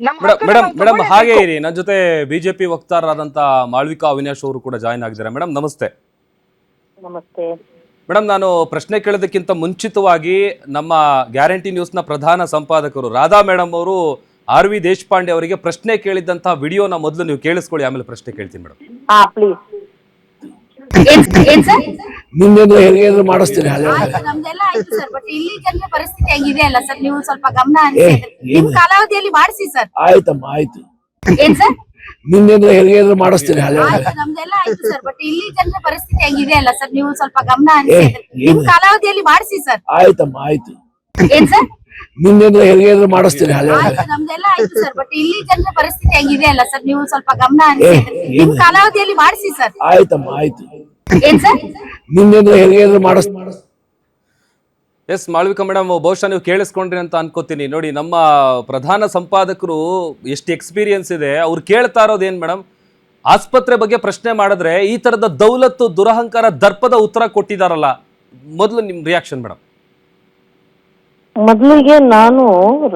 Madam madam ಹಾಗೆ ಇರಿ. ನನ್ನ ಜೊತೆ ಬಿಜೆಪಿ ವಕ್ತಾರರಾದಂತ ಮಾಳ್ವಿಕಾ ಅವಿನಾಶ್ ಅವರು ಕೂಡ ಜಾಯ್ನ್ ಆಗಿದ್ದಾರೆ. ಮೇಡಮ್ ನಮಸ್ತೆ. ನಮಸ್ತೆ. ಮೇಡಮ್ ನಾನು ಪ್ರಶ್ನೆ ಕೇಳೋದಕ್ಕಿಂತ ಮುಂಚಿತವಾಗಿ ನಮ್ಮ ಗ್ಯಾರಂಟಿ ನ್ಯೂಸ್ನ ಪ್ರಧಾನ ಸಂಪಾದಕರು ರಾಧಾ ಮೇಡಮ್ ಅವರು ಆರ್ ವಿ ದೇಶಪಾಂಡೆ ಅವರಿಗೆ ಪ್ರಶ್ನೆ ಕೇಳಿದ್ದಂತಹ ವಿಡಿಯೋನ ಮೊದಲು ನೀವು ಕೇಳಿಸ್ಕೊಳ್ಳಿ. ಆಮೇಲೆ ಪ್ರಶ್ನೆ ಕೇಳ್ತೀನಿ ಮೇಡಮ್. ನಿನ್ನೆಂದ್ರೆ ಹೆರಿಗೆ ಮಾಡಿಸ್ತೀನಿ ನಮ್ದೆಲ್ಲ ಆಯ್ತು ಸರ್ ಬಟ್ ಇಲ್ಲಿ ಜನರ ಪರಿಸ್ಥಿತಿ ಹೆಂಗಿದೆ ಅಲ್ಲ ಸರ್ ನೀವು ಸ್ವಲ್ಪ ಗಮನ ಹರಿಸಿ ನಿಮ್ ಕಾಲಾವಧಿಯಲ್ಲಿ ಮಾಡಿಸಿ ಸರ್. ಆಯ್ತಮ್ಮ ಆಯ್ತು. ಏನ್ ಸರ್? ನಿನ್ನೆಂದ್ರೆ ಹೆರಿಗೆ ಮಾಡಿಸ್ತೀನಿ ಆಯ್ತು ನಮ್ದೆಲ್ಲ ಆಯ್ತು ಸರ್ ಬಟ್ ಇಲ್ಲಿ ಜನರ ಪರಿಸ್ಥಿತಿ ಹೆಂಗಿದೆ ಅಲ್ಲ ಸರ್ ನೀವು ಸ್ವಲ್ಪ ಗಮನ ಹರಿಸಿ ನಿಮ್ ಕಾಲಾವಧಿಯಲ್ಲಿ ಮಾಡಿಸಿ ಸರ್. ಆಯ್ತಮ್ಮ ಆಯ್ತು. ಏನ್ ಸರ್? ನಿನ್ನೆಂದ್ರೆ ಹೆರಿಗೆ ಮಾಡಿಸ್ತೀನಿ ಆಯ್ತು ನಮ್ದೆಲ್ಲ ಆಯ್ತು ಸರ್ ಬಟ್ ಇಲ್ಲಿ ಜನರ ಪರಿಸ್ಥಿತಿ ಹೆಂಗಿದೆ ಅಲ್ಲ ಸರ್ ನೀವು ಸ್ವಲ್ಪ ಗಮನ ನಿಮ್ ಕಾಲಾವಧಿಯಲ್ಲಿ ಮಾಡಿಸಿ ಸರ್ ಆಯ್ತಮ್ಮ ಆಯ್ತು. ಏನ್ ಸರ್ ನಿನ್ನೆಂದ್ರೆ ಹೆರಿಗೆ ಮಾಡಿಸ್ ಎಸ್ ಮಾಳ್ವಿಕಾ ಮೇಡಮ್ ಬಹುಶಃ ನೀವು ಕೇಳಿಸ್ಕೊಂಡ್ರಿ ಅಂತ ಅನ್ಕೋತೀನಿ. ನೋಡಿ ನಮ್ಮ ಪ್ರಧಾನ ಸಂಪಾದಕರು ಎಷ್ಟು ಎಕ್ಸ್ಪೀರಿಯನ್ಸ್ ಇದೆ. ಅವ್ರು ಕೇಳ್ತಾ ಇರೋದೇನು ಮೇಡಮ್ ಆಸ್ಪತ್ರೆ ಬಗ್ಗೆ ಪ್ರಶ್ನೆ ಮಾಡಿದ್ರೆ ಈ ಥರದ ದೌಲತ್ತು ದುರಹಂಕಾರ ದರ್ಪದ ಉತ್ತರ ಕೊಟ್ಟಿದಾರಲ್ಲ. ಮೊದಲು ನಿಮ್ಮ ರಿಯಾಕ್ಷನ್ ಮೇಡಮ್ ಮೊದಲಿಗೆ ನಾನು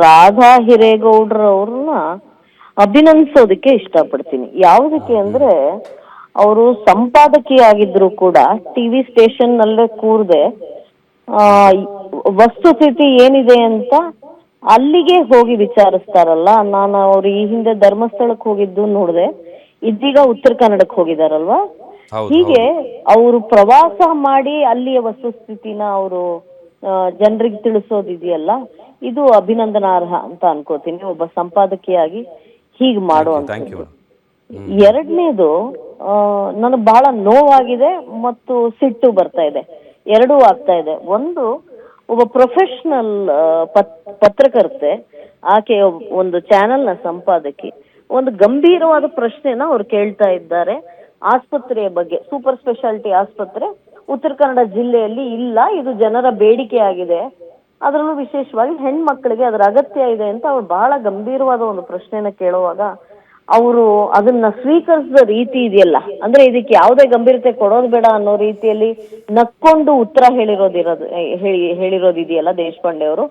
ರಾಧಾ ಹಿರೇಗೌಡ್ರವ್ರನ್ನ ಅಭಿನಂದಿಸೋದಕ್ಕೆ ಇಷ್ಟಪಡ್ತೀನಿ. ಯಾವುದಕ್ಕೆ ಅಂದ್ರೆ ಅವರು ಸಂಪಾದಕಿಯಾಗಿದ್ರು ಕೂಡ ಟಿವಿ ಸ್ಟೇಷನ್ ನಲ್ಲೇ ಕೂರ್ದೆ ಆ ವಸ್ತುಸ್ಥಿತಿ ಏನಿದೆ ಅಂತ ಅಲ್ಲಿಗೆ ಹೋಗಿ ವಿಚಾರಿಸ್ತಾರಲ್ಲ. ನಾನು ಅವ್ರು ಈ ಹಿಂದೆ ಧರ್ಮಸ್ಥಳಕ್ಕೆ ಹೋಗಿದ್ದು ನೋಡಿದೆ ಇದೀಗ ಉತ್ತರ ಕನ್ನಡಕ್ಕೆ ಹೋಗಿದಾರಲ್ವಾ? ಹೀಗೆ ಅವರು ಪ್ರವಾಸ ಮಾಡಿ ಅಲ್ಲಿಯ ವಸ್ತುಸ್ಥಿತಿನ ಅವರು ಜನರಿಗೆ ತಿಳಿಸೋದಿದೆಯಲ್ಲ ಇದು ಅಭಿನಂದನಾರ್ಹ ಅಂತ ಅನ್ಕೋತೀನಿ. ಒಬ್ಬ ಸಂಪಾದಕಿಯಾಗಿ ಹೀಗೆ ಮೇಡಮ್ ಎರಡನೇದು ನನಗೆ ಬಹಳ ನೋವಾಗಿದೆ ಮತ್ತು ಸಿಟ್ಟು ಬರ್ತಾ ಇದೆ. ಎರಡೂ ಆಗ್ತಾ ಇದೆ. ಒಂದು ಒಬ್ಬ ಪ್ರೊಫೆಷನಲ್ ಪತ್ರಕರ್ತೆ ಆಕೆ ಒಂದು ಚಾನೆಲ್ನ ಸಂಪಾದಕಿ. ಒಂದು ಗಂಭೀರವಾದ ಪ್ರಶ್ನೆನ ಅವ್ರು ಕೇಳ್ತಾ ಇದ್ದಾರೆ. ಆಸ್ಪತ್ರೆಯ ಬಗ್ಗೆ ಸೂಪರ್ ಸ್ಪೆಷಾಲಿಟಿ ಆಸ್ಪತ್ರೆ ಉತ್ತರ ಕನ್ನಡ ಜಿಲ್ಲೆಯಲ್ಲಿ ಇಲ್ಲ, ಇದು ಜನರ ಬೇಡಿಕೆ ಆಗಿದೆ ಅದರಲ್ಲೂ ವಿಶೇಷವಾಗಿ ಹೆಣ್ಮಕ್ಳಿಗೆ ಅದರ ಅಗತ್ಯ ಇದೆ ಅಂತ ಅವ್ರು ಬಹಳ ಗಂಭೀರವಾದ ಒಂದು ಪ್ರಶ್ನೆನ ಕೇಳುವಾಗ ಅವರು ಅದನ್ನ ಸ್ವೀಕರಿಸಿದ ರೀತಿ ಇದೆಯಲ್ಲ, ಅಂದ್ರೆ ಇದಕ್ಕೆ ಯಾವುದೇ ಗಂಭೀರತೆ ಕೊಡೋದು ಬೇಡ ಅನ್ನೋ ರೀತಿಯಲ್ಲಿ ನಕ್ಕೊಂಡು ಉತ್ತರ ಹೇಳಿರೋದಿರೋದು ಹೇಳಿ ಹೇಳಿರೋದಿದೆಯಲ್ಲ ದೇಶಪಾಂಡೆ ಅವರು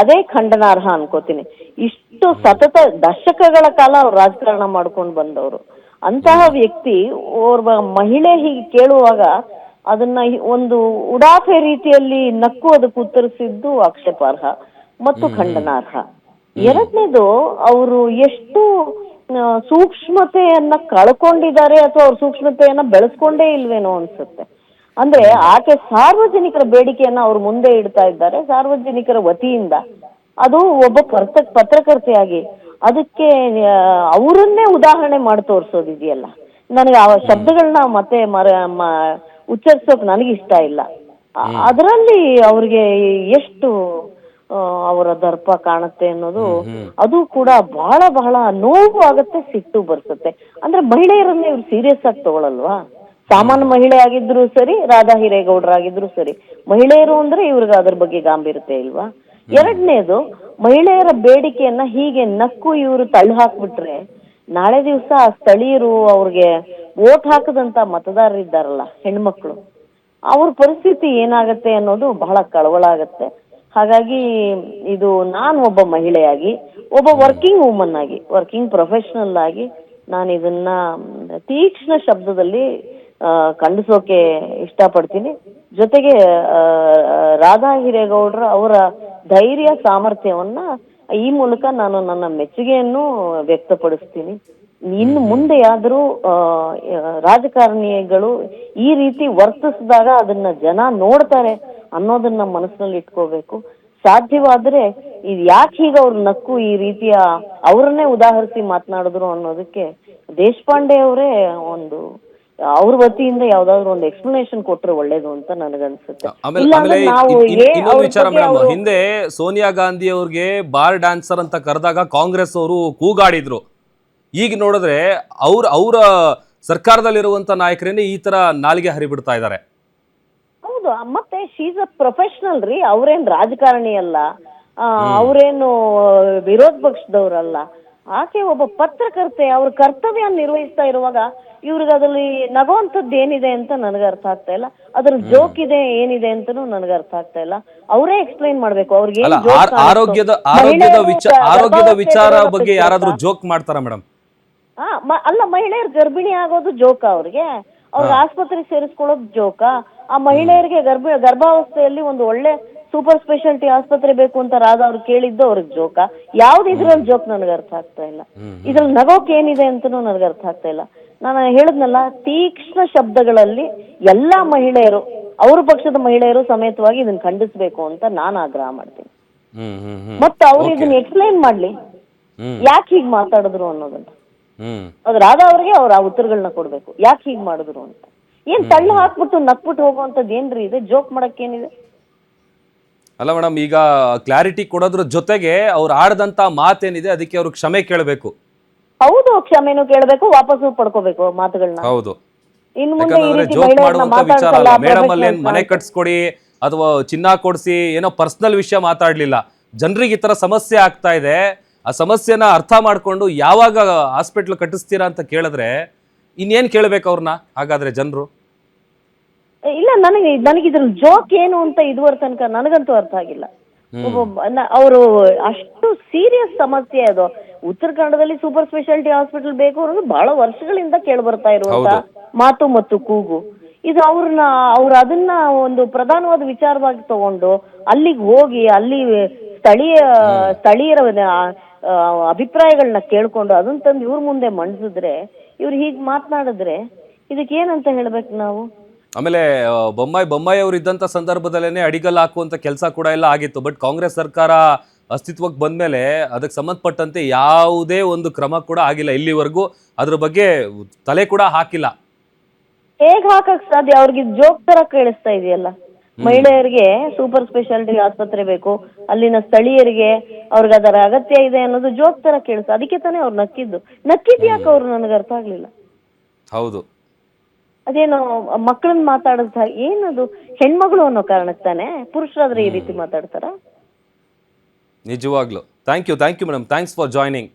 ಅದೇ ಖಂಡನಾರ್ಹ ಅನ್ಕೋತೀನಿ. ಇಷ್ಟು ಸತತ ದಶಕಗಳ ಕಾಲ ಅವ್ರು ರಾಜಕಾರಣ ಮಾಡ್ಕೊಂಡು ಬಂದವರು. ಅಂತಹ ವ್ಯಕ್ತಿ ಓರ್ವ ಮಹಿಳೆ ಹೀಗೆ ಕೇಳುವಾಗ ಅದನ್ನ ಒಂದು ಉಡಾಫೆ ರೀತಿಯಲ್ಲಿ ನಕ್ಕು ಅದಕ್ಕೆ ಉತ್ತರಿಸಿದ್ದು ಆಕ್ಷೇಪಾರ್ಹ ಮತ್ತು ಖಂಡನಾರ್ಹ. ಎರಡನೇದು ಅವರು ಎಷ್ಟು ಸೂಕ್ಷ್ಮತೆಯನ್ನ ಕಳ್ಕೊಂಡಿದ್ದಾರೆ ಅಥವಾ ಅವ್ರ ಸೂಕ್ಷ್ಮತೆಯನ್ನ ಬೆಳೆಸ್ಕೊಂಡೇ ಇಲ್ವೇನೋ ಅನ್ಸುತ್ತೆ. ಅಂದ್ರೆ ಆಕೆ ಸಾರ್ವಜನಿಕರ ಬೇಡಿಕೆಯನ್ನ ಅವ್ರು ಮುಂದೆ ಇಡ್ತಾ ಇದ್ದಾರೆ. ಸಾರ್ವಜನಿಕರ ವತಿಯಿಂದ ಅದು ಒಬ್ಬ ಪರ್ತ ಪತ್ರಕರ್ತೆಯಾಗಿ ಅದಕ್ಕೆ ಅವರನ್ನೇ ಉದಾಹರಣೆ ಮಾಡಿ ತೋರಿಸೋದಿದೆಯಲ್ಲ. ನನಗೆ ಆ ಶಬ್ದಗಳನ್ನ ಮತ್ತೆ ಮರ ಉಚ್ಚರಿಸೋಕ್ ನನಗೆ ಇಷ್ಟ ಇಲ್ಲ. ಅದರಲ್ಲಿ ಅವ್ರಿಗೆ ಎಷ್ಟು ಅವರ ದರ್ಪ ಕಾಣುತ್ತೆ ಅನ್ನೋದು ಅದು ಕೂಡ ಬಹಳ ಬಹಳ ನೋವು ಆಗುತ್ತೆ ಸಿಟ್ಟು ಬರ್ಸುತ್ತೆ ಅಂದ್ರೆ ಮಹಿಳೆಯರನ್ನ ಇವ್ರು ಸೀರಿಯಸ್ ಆಗಿ ತಗೊಳಲ್ವಾ? ಸಾಮಾನ್ಯ ಮಹಿಳೆ ಆಗಿದ್ರು ಸರಿ ರಾಧಾ ಹಿರೇಗೌಡರಾಗಿದ್ರು ಸರಿ. ಮಹಿಳೆಯರು ಅಂದ್ರೆ ಇವ್ರಿಗೆ ಅದ್ರ ಬಗ್ಗೆ ಗಾಂಭೀರ್ಯತೆ ಇಲ್ವಾ? ಎರಡನೇದು ಮಹಿಳೆಯರ ಬೇಡಿಕೆಯನ್ನ ಹೀಗೆ ನಕ್ಕು ಇವರು ತಳ್ಳಿ ಹಾಕ್ಬಿಟ್ರೆ ನಾಳೆ ದಿವಸ ಸ್ಥಳೀಯರು ಅವ್ರಿಗೆ ಓಟ್ ಹಾಕದಂತ ಮತದಾರರಿದ್ದಾರಲ್ಲ ಹೆಣ್ಮಕ್ಳು, ಅವ್ರ ಪರಿಸ್ಥಿತಿ ಏನಾಗತ್ತೆ ಅನ್ನೋದು ಬಹಳ ಕಳವಳ ಆಗತ್ತೆ. ಹಾಗಾಗಿ ಇದು ನಾನು ಒಬ್ಬ ಮಹಿಳೆಯಾಗಿ, ಒಬ್ಬ ವರ್ಕಿಂಗ್ ವುಮನ್ ಆಗಿ ವರ್ಕಿಂಗ್ ಪ್ರೊಫೆಷನಲ್ ಆಗಿ ನಾನು ಇದನ್ನ ತೀಕ್ಷ್ಣ ಶಬ್ದದಲ್ಲಿ ಖಂಡಿಸೋಕೆ ಇಷ್ಟಪಡ್ತೀನಿ. ಜೊತೆಗೆ ರಾಧಾ ಹಿರೇಗೌಡ್ರ ಅವರ ಧೈರ್ಯ ಸಾಮರ್ಥ್ಯವನ್ನ ಈ ಮೂಲಕ ನಾನು ನನ್ನ ಮೆಚ್ಚುಗೆಯನ್ನು ವ್ಯಕ್ತಪಡಿಸ್ತೀನಿ. ಇನ್ನು ಮುಂದೆಯಾದರೂ ಆದರೂ ರಾಜಕಾರಣಿಗಳು ಈ ರೀತಿ ವರ್ತಿಸಿದಾಗ ಅದನ್ನ ಜನ ನೋಡ್ತಾರೆ ಅನ್ನೋದನ್ನ ಮನಸ್ಸಿನಲ್ಲಿ ಇಟ್ಕೋಬೇಕು. ಸಾಧ್ಯವಾದ್ರೆ ಇದು ಯಾಕೆ ಹೀಗೆ ಅವ್ರ ನಕ್ಕು ಈ ರೀತಿಯ ಅವ್ರನ್ನೇ ಉದಾಹರಿಸಿ ಮಾತನಾಡಿದ್ರು ಅನ್ನೋದಕ್ಕೆ ದೇಶಪಾಂಡೆ ಅವರೇ ಒಂದು ಅವ್ರ ವತಿಯಿಂದ ಯಾವ್ದಾದ್ರು ಒಂದು ಎಕ್ಸ್ಪ್ಲನೇಷನ್ ಕೊಟ್ರೆ ಒಳ್ಳೇದು ಅಂತ ನನಗನ್ಸುತ್ತೆ. ಆಮೇಲೆ ಇನ್ನೊಂದು ವಿಚಾರ ಮೇಡಮ್ ಹಿಂದೆ ಸೋನಿಯಾ ಗಾಂಧಿ ಅವ್ರಿಗೆ ಬಾರ್ ಡ್ಯಾನ್ಸರ್ ಅಂತ ಕರೆದಾಗ ಕಾಂಗ್ರೆಸ್ ಅವರು ಕೂಗಾಡಿದ್ರು. ಈಗ ನೋಡಿದ್ರೆ ಅವ್ರ ಅವರ ಸರ್ಕಾರದಲ್ಲಿರುವಂತ ನಾಯಕರೇನೆ ಈ ತರ ನಾಲಿಗೆ ಹರಿಬಿಡ್ತಾ ಇದ್ದಾರೆ. ಹೌದು ಮತ್ತೆ ಶೀಸ್ ಅ ಪ್ರೊಫೆಷನಲ್ ರೀ ಅವ್ರೇನ್ ರಾಜಕಾರಣಿ ಅಲ್ಲ. ಅವ್ರೇನು ವಿರೋಧ ಪಕ್ಷದವ್ರಲ್ಲ. ಆಕೆ ಒಬ್ಬ ಪತ್ರಕರ್ತೆ ಅವ್ರ ಕರ್ತವ್ಯ ನಿರ್ವಹಿಸ್ತಾ ಇರುವಾಗ ಇವ್ರಿಗೆ ಅದ್ರಲ್ಲಿ ನಗುವಂಥದ್ದು ಏನಿದೆ ಅಂತ ನನಗೆ ಅರ್ಥ ಆಗ್ತಾ ಇಲ್ಲ. ಅದ್ರ ಜೋಕ್ ಇದೆ ಏನಿದೆ ಅಂತನೂ ನನಗೆ ಅರ್ಥ ಆಗ್ತಾ ಇಲ್ಲ. ಅವರೇ ಎಕ್ಸ್ಪ್ಲೈನ್ ಮಾಡ್ಬೇಕು ಅವ್ರಿಗೆ ಆರೋಗ್ಯದ ಆರೋಗ್ಯದ ವಿಚಾರ ಆರೋಗ್ಯದ ವಿಚಾರ ಬಗ್ಗೆ ಯಾರಾದ್ರೂ ಜೋಕ್ ಮಾಡ್ತಾರ ಮೇಡಮ್? ಹಾ ಅಲ್ಲ ಮಹಿಳೆಯರು ಗರ್ಭಿಣಿ ಆಗೋದು ಜೋಕ ಅವ್ರಿಗೆ. ಅವ್ರ ಆಸ್ಪತ್ರೆಗೆ ಸೇರಿಸ್ಕೊಳ್ಳೋದು ಜೋಕ ಆ ಮಹಿಳೆಯರಿಗೆ ಗರ್ಭ ಗರ್ಭಾವಸ್ಥೆಯಲ್ಲಿ ಒಂದು ಒಳ್ಳೆ ಸೂಪರ್ ಸ್ಪೆಷಾಲಿಟಿ ಆಸ್ಪತ್ರೆ ಬೇಕು ಅಂತ ರಾಧಾ ಅವ್ರು ಕೇಳಿದ್ದು ಅವ್ರಿಗೆ ಜೋಕ ಯಾವ್ದು ಇದ್ರಲ್ಲಿ ಜೋಕ್ ನನಗೆ ಅರ್ಥ ಆಗ್ತಾ ಇಲ್ಲ. ಇದ್ರಲ್ಲಿ ನಗೋಕ್ ಏನಿದೆ ಅಂತನೂ ನನಗೆ ಅರ್ಥ ಆಗ್ತಾ ಇಲ್ಲ. ನಾನು ಹೇಳಿದ್ನಲ್ಲ ತೀಕ್ಷ್ಣ ಶಬ್ದಗಳಲ್ಲಿ ಎಲ್ಲಾ ಮಹಿಳೆಯರು ಅವ್ರ ಪಕ್ಷದ ಮಹಿಳೆಯರು ಸಮೇತವಾಗಿ ಇದನ್ನ ಖಂಡಿಸಬೇಕು ಅಂತ ನಾನು ಆಗ್ರಹ ಮಾಡ್ತೀನಿ. ಮತ್ತೆ ಅವ್ರು ಇದನ್ನ ಎಕ್ಸ್ಪ್ಲೈನ್ ಮಾಡ್ಲಿ. ಯಾಕೆ ಹೀಗ್ ಮಾತಾಡಿದ್ರು ಅನ್ನೋದನ್ನ. ಅದು ರಾಧಾ ಅವ್ರಿಗೆ ಅವ್ರ ಆ ಉತ್ತರಗಳನ್ನ ಕೊಡ್ಬೇಕು. ಯಾಕೆ ಹೀಗ್ ಮಾಡಿದ್ರು ಅಂತ. ಏನ್ ತಳ್ಳು ಹಾಕ್ಬಿಟ್ಟು ನಕ್ಬಿಟ್ಟು ಹೋಗುವಂತದ್ದು ಏನ್ರಿ ಇದೆ? ಜೋಕ್ ಮಾಡಕ್ ಏನಿದೆ? ಅಲ್ಲ ಮೇಡಮ್ ಈಗ ಕ್ಲಾರಿಟಿ ಕೊಡೋದ್ರ ಜೊತೆಗೆ ಅವ್ರು ಆಡದಂತ ಮಾತೇನಿದೆ ಅದಕ್ಕೆ ಅವ್ರು ಕ್ಷಮೆ ಕೇಳಬೇಕು. ಹೌದು ಕ್ಷಮೆನೂ ಕೇಳಬೇಕು ವಾಪಸ್ಸು ಪಡ್ಕೋಬೇಕು ಮಾತುಗಳನ್ನ ಹೌದು. ಇನ್ ಮುಂದೆ ಈ ಯಾಕಂದ್ರೆ ರೀತಿ ಜೋಕ್ ಮಹಿಳೆಯರನ್ನ ಮಾಡುವಂತ ವಿಚಾರ ಅಲ್ಲ. ಮೇಡಮ್ ಅಲ್ಲಿ ಏನ್ ಮನೆ. ಕಟ್ಸ್ಕೊಡಿ ಅಥವಾ ಚಿನ್ನ ಕೊಡ್ಸಿ ಏನೋ ಪರ್ಸನಲ್ ವಿಷಯ ಮಾತಾಡ್ಲಿಲ್ಲ. ಜನರಿಗೆ ಈ ತರ ಸಮಸ್ಯೆ ಆಗ್ತಾ ಇದೆ. ಆ ಸಮಸ್ಯೆನ ಅರ್ಥ ಮಾಡ್ಕೊಂಡು ಯಾವಾಗ ಹಾಸ್ಪಿಟ್ಲ್ ಕಟ್ಟಿಸ್ತೀರಾ ಅಂತ ಕೇಳಿದ್ರೆ ಇನ್ನೇನ್ ಕೇಳ್ಬೇಕು ಅವ್ರನ್ನ ಹಾಗಾದ್ರೆ ಜನರು. ಇಲ್ಲ ನನಗೆ ನನಗೆ ಇದ್ರ ಜೋಕ್ ಏನು ಅಂತ ಇದುವರೆ ತನಕ ನನಗಂತೂ ಅರ್ಥ ಆಗಿಲ್ಲ. ಅವರು ಅಷ್ಟು ಸೀರಿಯಸ್ ಸಮಸ್ಯೆ ಅದು. ಉತ್ತರ ಕನ್ನಡದಲ್ಲಿ ಸೂಪರ್ ಸ್ಪೆಷಾಲಿಟಿ ಹಾಸ್ಪಿಟಲ್ ಬೇಕು ಅನ್ನೋದು ಬಹಳ ವರ್ಷಗಳಿಂದ ಕೇಳಿ ಬರ್ತಾ ಇರುವಂತ ಮಾತು ಮತ್ತು ಕೂಗು. ಇದು ಅವ್ರನ್ನ ಅವ್ರ ಅದನ್ನ ಒಂದು ಪ್ರಧಾನವಾದ ವಿಚಾರವಾಗಿ ತಗೊಂಡು ಅಲ್ಲಿಗೆ ಹೋಗಿ ಅಲ್ಲಿ ಸ್ಥಳೀಯ ಸ್ಥಳೀಯರ ಅಭಿಪ್ರಾಯಗಳನ್ನ ಕೇಳ್ಕೊಂಡು ಅದನ್ನ ತಂದು ಇವ್ರ ಮುಂದೆ ಮಂಡಿಸಿದ್ರೆ ಇವ್ರು ಹೀಗೆ ಮಾತನಾಡಿದ್ರೆ ಇದಕ್ಕೆ ಏನಂತ ಹೇಳ್ಬೇಕು ನಾವು? ಆಮೇಲೆ ಬೊಮ್ಮಾಯಿ ಬೊಮ್ಮಾಯಿ ಅವರು ಇದ್ದಂಥ ಸಂದರ್ಭದಲ್ಲೇ ಅಡಿಗಲ್ ಹಾಕುವಂಥ ಕೆಲಸ ಕೂಡ ಎಲ್ಲ ಆಗಿತ್ತು. ಬಟ್ ಕಾಂಗ್ರೆಸ್ ಸರ್ಕಾರ ಅಸ್ತಿತ್ವಕ್ಕೆ ಬಂದಮೇಲೆ ಅದಕ್ಕೆ ಸಂಬಂಧಪಟ್ಟಂತೆ ಯಾವುದೇ ಒಂದು ಕ್ರಮ ಕೂಡ ಆಗಿಲ್ಲ ಇಲ್ಲಿವರೆಗೂ. ಅದ್ರ ಬಗ್ಗೆ ತಲೆ ಕೂಡ ಹಾಕಿಲ್ಲ. ಹೇಗ್ ಹಾಕಕ್ ಸಾಧ್ಯ? ಅವ್ರಿಗೆ ಜೋಕ್ ತರ ಕೇಳಿಸ್ತಾ ಇದೆಯಲ್ಲ. ಮಹಿಳೆಯರಿಗೆ ಸೂಪರ್ ಸ್ಪೆಷಾಲಿಟಿ ಆಸ್ಪತ್ರೆ ಬೇಕು ಅಲ್ಲಿನ ಸ್ಥಳೀಯರಿಗೆ ಅವ್ರಿಗೆ ಅದರ ಅಗತ್ಯ ಇದೆ ಅನ್ನೋದು ಜೋಕ್ ತರ ಕೇಳಿಸ್ತಾ ಅದಕ್ಕೆ ತಾನೇ ಅವ್ರು ನಕ್ಕಿದ್ದು. ನಕ್ಕಿದ್ ಯಾಕೆ ಅವ್ರು ನನಗೆ ಅರ್ಥ ಆಗ್ಲಿಲ್ಲ? ಹೌದು. ಅದೇನೋ ಮಕ್ಕಳನ್ನ ಮಾತಾಡೋದ್ ಏನದು? ಹೆಣ್ಮಗಳು ಅನ್ನೋ ಕಾರಣಕ್ಕೆ ತಾನೆ? ಪುರುಷರಾದ್ರೆ ಈ ರೀತಿ ಮಾತಾಡ್ತಾರ? ನಿಜವಾಗ್ಲು. Thank you thank you madam thanks for joining